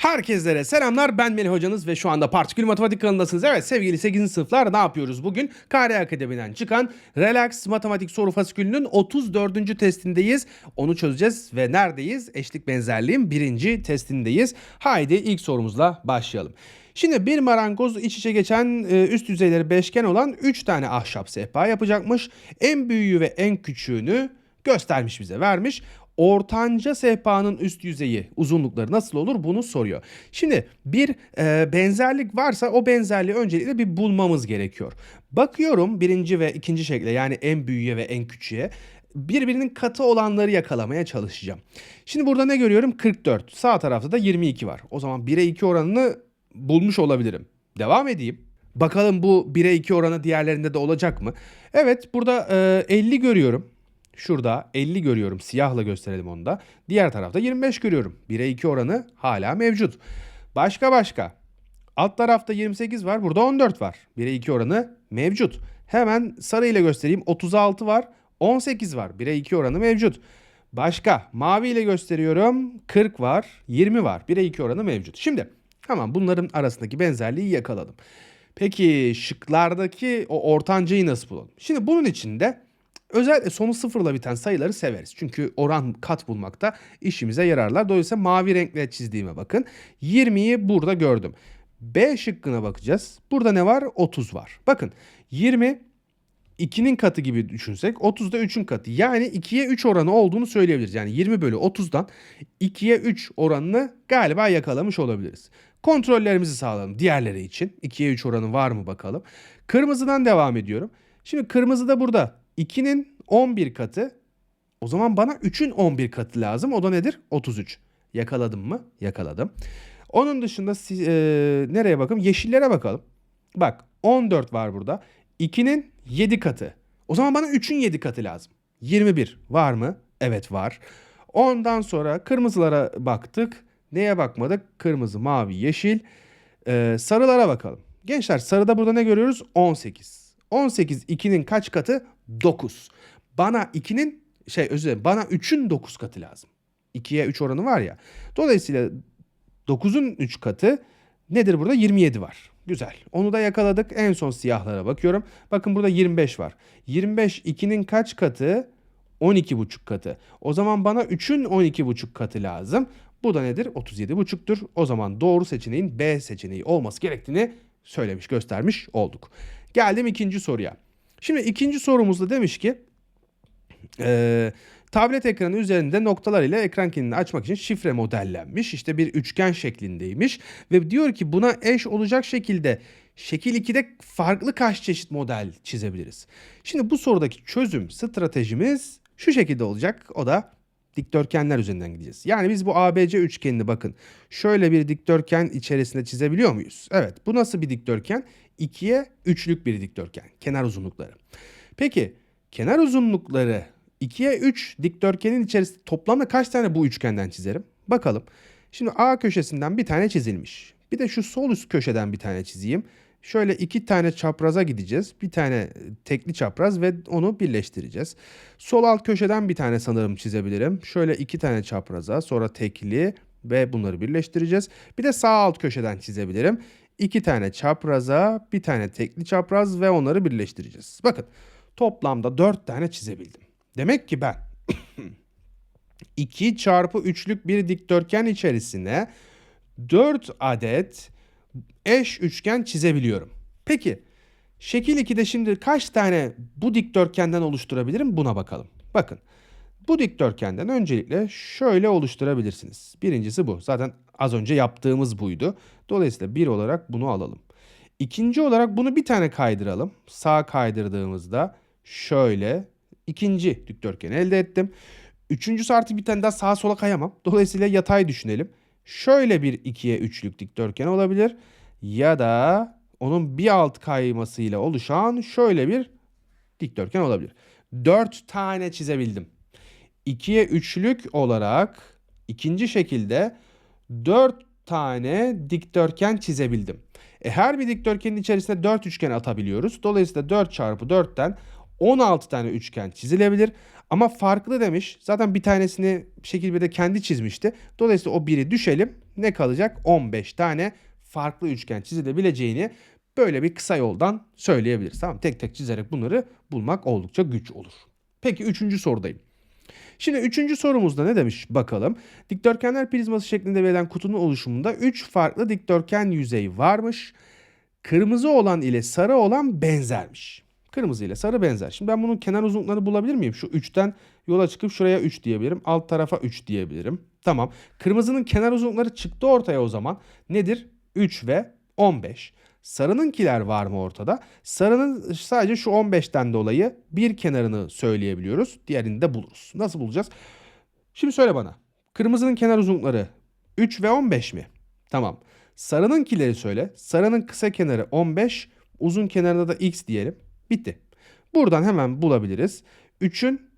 Herkeslere selamlar ben Melih hocanız ve şu anda Partikül Matematik kanalındasınız. Evet sevgili 8. sınıflar ne yapıyoruz bugün? KR Akademi'den çıkan Relax Matematik Soru Fasikülü'nün 34. testindeyiz. Onu çözeceğiz ve neredeyiz? Eşlik benzerliğin birinci testindeyiz. Haydi ilk sorumuzla başlayalım. Şimdi bir marangoz iç içe geçen e, üst yüzeyleri beşgen olan 3 tane ahşap sehpa yapacakmış. En büyüğü ve en küçüğünü göstermiş bize vermiş ortanca sehpanın üst yüzeyi uzunlukları nasıl olur bunu soruyor. Şimdi bir e, benzerlik varsa o benzerliği öncelikle bir bulmamız gerekiyor. Bakıyorum birinci ve ikinci şekle yani en büyüğe ve en küçüğe birbirinin katı olanları yakalamaya çalışacağım. Şimdi burada ne görüyorum? 44. Sağ tarafta da 22 var. O zaman 1'e 2 oranını bulmuş olabilirim. Devam edeyim. Bakalım bu 1'e 2 oranı diğerlerinde de olacak mı? Evet burada e, 50 görüyorum. Şurada 50 görüyorum. Siyahla gösterelim onu da. Diğer tarafta 25 görüyorum. 1'e 2 oranı hala mevcut. Başka başka. Alt tarafta 28 var. Burada 14 var. 1'e 2 oranı mevcut. Hemen sarı ile göstereyim. 36 var. 18 var. 1'e 2 oranı mevcut. Başka mavi ile gösteriyorum. 40 var. 20 var. 1'e 2 oranı mevcut. Şimdi hemen bunların arasındaki benzerliği yakaladım. Peki şıklardaki o ortancayı nasıl bulalım? Şimdi bunun için de Özellikle sonu sıfırla biten sayıları severiz. Çünkü oran kat bulmakta işimize yararlar. Dolayısıyla mavi renkle çizdiğime bakın. 20'yi burada gördüm. B şıkkına bakacağız. Burada ne var? 30 var. Bakın 20 2'nin katı gibi düşünsek 30 da 3'ün katı. Yani 2'ye 3 oranı olduğunu söyleyebiliriz. Yani 20 bölü 30'dan 2'ye 3 oranını galiba yakalamış olabiliriz. Kontrollerimizi sağlayalım diğerleri için. 2'ye 3 oranı var mı bakalım. Kırmızıdan devam ediyorum. Şimdi kırmızı da burada 2'nin 11 katı. O zaman bana 3'ün 11 katı lazım. O da nedir? 33. Yakaladım mı? Yakaladım. Onun dışında e, nereye bakalım? Yeşillere bakalım. Bak 14 var burada. 2'nin 7 katı. O zaman bana 3'ün 7 katı lazım. 21 var mı? Evet var. Ondan sonra kırmızılara baktık. Neye bakmadık? Kırmızı, mavi, yeşil. Ee, sarılara bakalım. Gençler sarıda burada ne görüyoruz? 18. 18 2'nin kaç katı? 9. Bana 2'nin şey özür dilerim bana 3'ün 9 katı lazım. 2'ye 3 oranı var ya. Dolayısıyla 9'un 3 katı nedir burada? 27 var. Güzel. Onu da yakaladık. En son siyahlara bakıyorum. Bakın burada 25 var. 25 2'nin kaç katı? 12,5 katı. O zaman bana 3'ün 12,5 katı lazım. Bu da nedir? 37,5'tur. O zaman doğru seçeneğin B seçeneği olması gerektiğini söylemiş, göstermiş olduk. Geldim ikinci soruya. Şimdi ikinci sorumuzda demiş ki e, tablet ekranı üzerinde noktalar ile ekran kilidini açmak için şifre modellenmiş. İşte bir üçgen şeklindeymiş ve diyor ki buna eş olacak şekilde şekil 2'de farklı kaç çeşit model çizebiliriz. Şimdi bu sorudaki çözüm stratejimiz şu şekilde olacak. O da dikdörtgenler üzerinden gideceğiz. Yani biz bu ABC üçgenini bakın şöyle bir dikdörtgen içerisinde çizebiliyor muyuz? Evet bu nasıl bir dikdörtgen? 2'ye 3'lük bir dikdörtgen. Kenar uzunlukları. Peki kenar uzunlukları 2'ye 3 dikdörtgenin içerisinde toplamda kaç tane bu üçgenden çizerim? Bakalım. Şimdi A köşesinden bir tane çizilmiş. Bir de şu sol üst köşeden bir tane çizeyim. Şöyle iki tane çapraza gideceğiz. Bir tane tekli çapraz ve onu birleştireceğiz. Sol alt köşeden bir tane sanırım çizebilirim. Şöyle iki tane çapraza sonra tekli ve bunları birleştireceğiz. Bir de sağ alt köşeden çizebilirim iki tane çapraza, bir tane tekli çapraz ve onları birleştireceğiz. Bakın toplamda dört tane çizebildim. Demek ki ben 2 çarpı 3'lük bir dikdörtgen içerisine 4 adet eş üçgen çizebiliyorum. Peki şekil 2'de şimdi kaç tane bu dikdörtgenden oluşturabilirim buna bakalım. Bakın bu dikdörtgenden öncelikle şöyle oluşturabilirsiniz. Birincisi bu. Zaten az önce yaptığımız buydu. Dolayısıyla bir olarak bunu alalım. İkinci olarak bunu bir tane kaydıralım. Sağ kaydırdığımızda şöyle ikinci dikdörtgeni elde ettim. Üçüncüsü artık bir tane daha sağa sola kayamam. Dolayısıyla yatay düşünelim. Şöyle bir ikiye üçlük dikdörtgen olabilir. Ya da onun bir alt kaymasıyla oluşan şöyle bir dikdörtgen olabilir. Dört tane çizebildim. 2'ye 3'lük olarak ikinci şekilde 4 tane dikdörtgen çizebildim. E, her bir dikdörtgenin içerisinde 4 üçgen atabiliyoruz. Dolayısıyla 4 çarpı 4'ten 16 tane üçgen çizilebilir. Ama farklı demiş. Zaten bir tanesini şekil bir de kendi çizmişti. Dolayısıyla o biri düşelim. ne kalacak? 15 tane farklı üçgen çizilebileceğini böyle bir kısa yoldan söyleyebiliriz. Tamam tek tek çizerek bunları bulmak oldukça güç olur. Peki üçüncü sorudayım. Şimdi üçüncü sorumuzda ne demiş bakalım. Dikdörtgenler prizması şeklinde verilen kutunun oluşumunda 3 farklı dikdörtgen yüzey varmış. Kırmızı olan ile sarı olan benzermiş. Kırmızı ile sarı benzer. Şimdi ben bunun kenar uzunluklarını bulabilir miyim? Şu 3'ten yola çıkıp şuraya 3 diyebilirim. Alt tarafa 3 diyebilirim. Tamam. Kırmızının kenar uzunlukları çıktı ortaya o zaman. Nedir? 3 ve 15. Sarınınkiler var mı ortada? Sarının sadece şu 15'ten dolayı bir kenarını söyleyebiliyoruz. Diğerini de buluruz. Nasıl bulacağız? Şimdi söyle bana. Kırmızının kenar uzunlukları 3 ve 15 mi? Tamam. Sarınınkileri söyle. Sarının kısa kenarı 15, uzun kenarına da x diyelim. Bitti. Buradan hemen bulabiliriz. 3'ün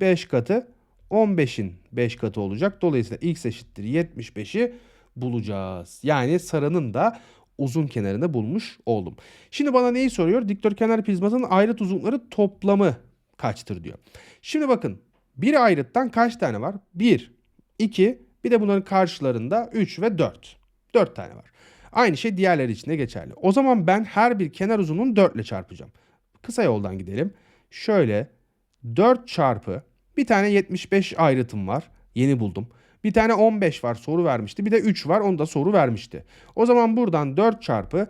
5 katı 15'in 5 katı olacak. Dolayısıyla x eşittir 75'i bulacağız. Yani sarının da uzun kenarını bulmuş oldum. Şimdi bana neyi soruyor? Dikdörtgenler prizmasının ayrıt uzunlukları toplamı kaçtır diyor. Şimdi bakın bir ayrıttan kaç tane var? 1, 2, bir de bunların karşılarında 3 ve 4. 4 tane var. Aynı şey diğerleri için de geçerli. O zaman ben her bir kenar uzunluğunu 4 ile çarpacağım. Kısa yoldan gidelim. Şöyle 4 çarpı bir tane 75 ayrıtım var. Yeni buldum. Bir tane 15 var soru vermişti. Bir de 3 var onu da soru vermişti. O zaman buradan 4 çarpı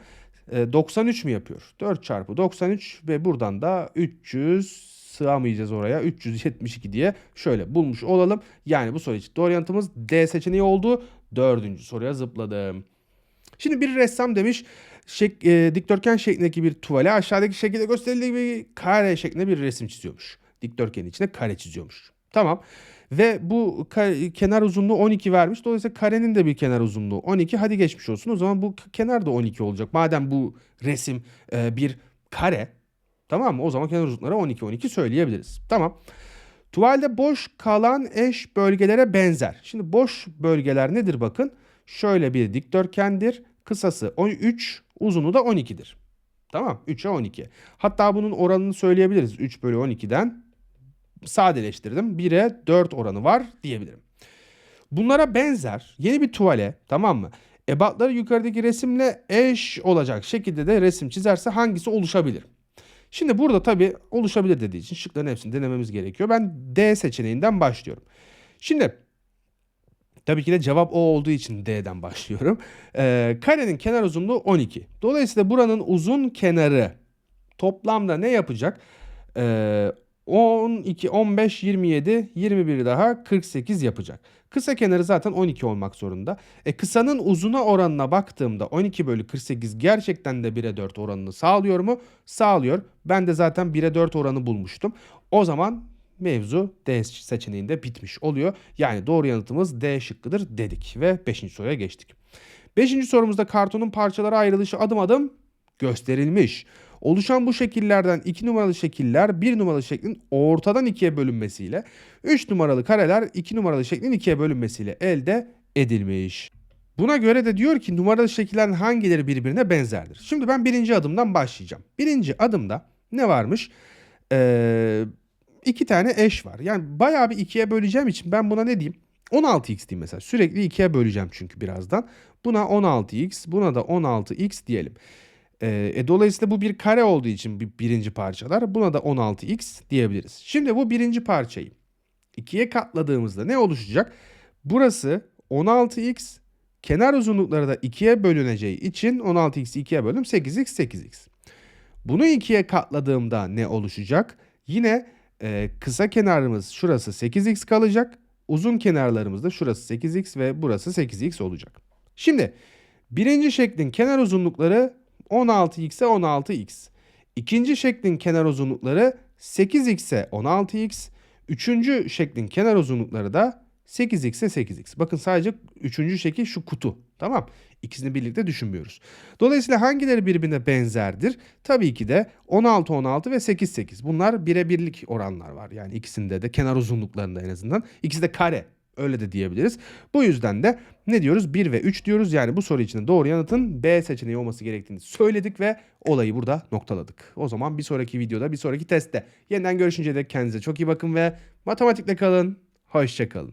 e, 93 mi yapıyor? 4 çarpı 93 ve buradan da 300 sığamayacağız oraya. 372 diye şöyle bulmuş olalım. Yani bu soru için doğru yanıtımız D seçeneği oldu. Dördüncü soruya zıpladım. Şimdi bir ressam demiş şek, e, dikdörtgen şeklindeki bir tuvale aşağıdaki şekilde gösterildiği bir kare şeklinde bir resim çiziyormuş. Dikdörtgenin içine kare çiziyormuş. Tamam. Ve bu ka- kenar uzunluğu 12 vermiş. Dolayısıyla karenin de bir kenar uzunluğu 12. Hadi geçmiş olsun. O zaman bu kenar da 12 olacak. Madem bu resim e, bir kare. Tamam mı? O zaman kenar uzunlukları 12 12 söyleyebiliriz. Tamam. Tuvalde boş kalan eş bölgelere benzer. Şimdi boş bölgeler nedir bakın? Şöyle bir dikdörtgendir. Kısası 3, uzunu da 12'dir. Tamam 3'e 12. Hatta bunun oranını söyleyebiliriz. 3 bölü 12'den sadeleştirdim. 1'e 4 oranı var diyebilirim. Bunlara benzer yeni bir tuvale tamam mı? Ebatları yukarıdaki resimle eş olacak şekilde de resim çizerse hangisi oluşabilir? Şimdi burada tabii oluşabilir dediği için şıkların hepsini denememiz gerekiyor. Ben D seçeneğinden başlıyorum. Şimdi tabii ki de cevap o olduğu için D'den başlıyorum. Ee, karenin kenar uzunluğu 12. Dolayısıyla buranın uzun kenarı toplamda ne yapacak? Ee, 12, 15, 27, 21 daha 48 yapacak. Kısa kenarı zaten 12 olmak zorunda. E kısanın uzuna oranına baktığımda 12 bölü 48 gerçekten de 1'e 4 oranını sağlıyor mu? Sağlıyor. Ben de zaten 1'e 4 oranı bulmuştum. O zaman mevzu D seçeneğinde bitmiş oluyor. Yani doğru yanıtımız D şıkkıdır dedik ve 5. soruya geçtik. 5. sorumuzda kartonun parçalara ayrılışı adım adım gösterilmiş. Oluşan bu şekillerden 2 numaralı şekiller 1 numaralı şeklin ortadan ikiye bölünmesiyle 3 numaralı kareler 2 numaralı şeklin ikiye bölünmesiyle elde edilmiş. Buna göre de diyor ki numaralı şekillerin hangileri birbirine benzerdir? Şimdi ben birinci adımdan başlayacağım. Birinci adımda ne varmış? Ee, iki tane eş var. Yani bayağı bir ikiye böleceğim için ben buna ne diyeyim? 16x diyeyim mesela. Sürekli ikiye böleceğim çünkü birazdan. Buna 16x, buna da 16x diyelim. Ee, e, dolayısıyla bu bir kare olduğu için bir, birinci parçalar. Buna da 16x diyebiliriz. Şimdi bu birinci parçayı ikiye katladığımızda ne oluşacak? Burası 16x, kenar uzunlukları da ikiye bölüneceği için 16x'i ikiye böldüm 8x 8x. Bunu ikiye katladığımda ne oluşacak? Yine e, kısa kenarımız şurası 8x kalacak. Uzun kenarlarımız da şurası 8x ve burası 8x olacak. Şimdi birinci şeklin kenar uzunlukları 16x'e 16x. İkinci şeklin kenar uzunlukları 8x'e 16x. Üçüncü şeklin kenar uzunlukları da 8x'e 8x. Bakın sadece üçüncü şekil şu kutu. Tamam. İkisini birlikte düşünmüyoruz. Dolayısıyla hangileri birbirine benzerdir? Tabii ki de 16 16 ve 8 8. Bunlar birebirlik oranlar var. Yani ikisinde de kenar uzunluklarında en azından. İkisi de kare. Öyle de diyebiliriz. Bu yüzden de ne diyoruz? 1 ve 3 diyoruz. Yani bu soru için doğru yanıtın B seçeneği olması gerektiğini söyledik ve olayı burada noktaladık. O zaman bir sonraki videoda, bir sonraki testte yeniden görüşünceye dek kendinize çok iyi bakın ve matematikle kalın. Hoşçakalın.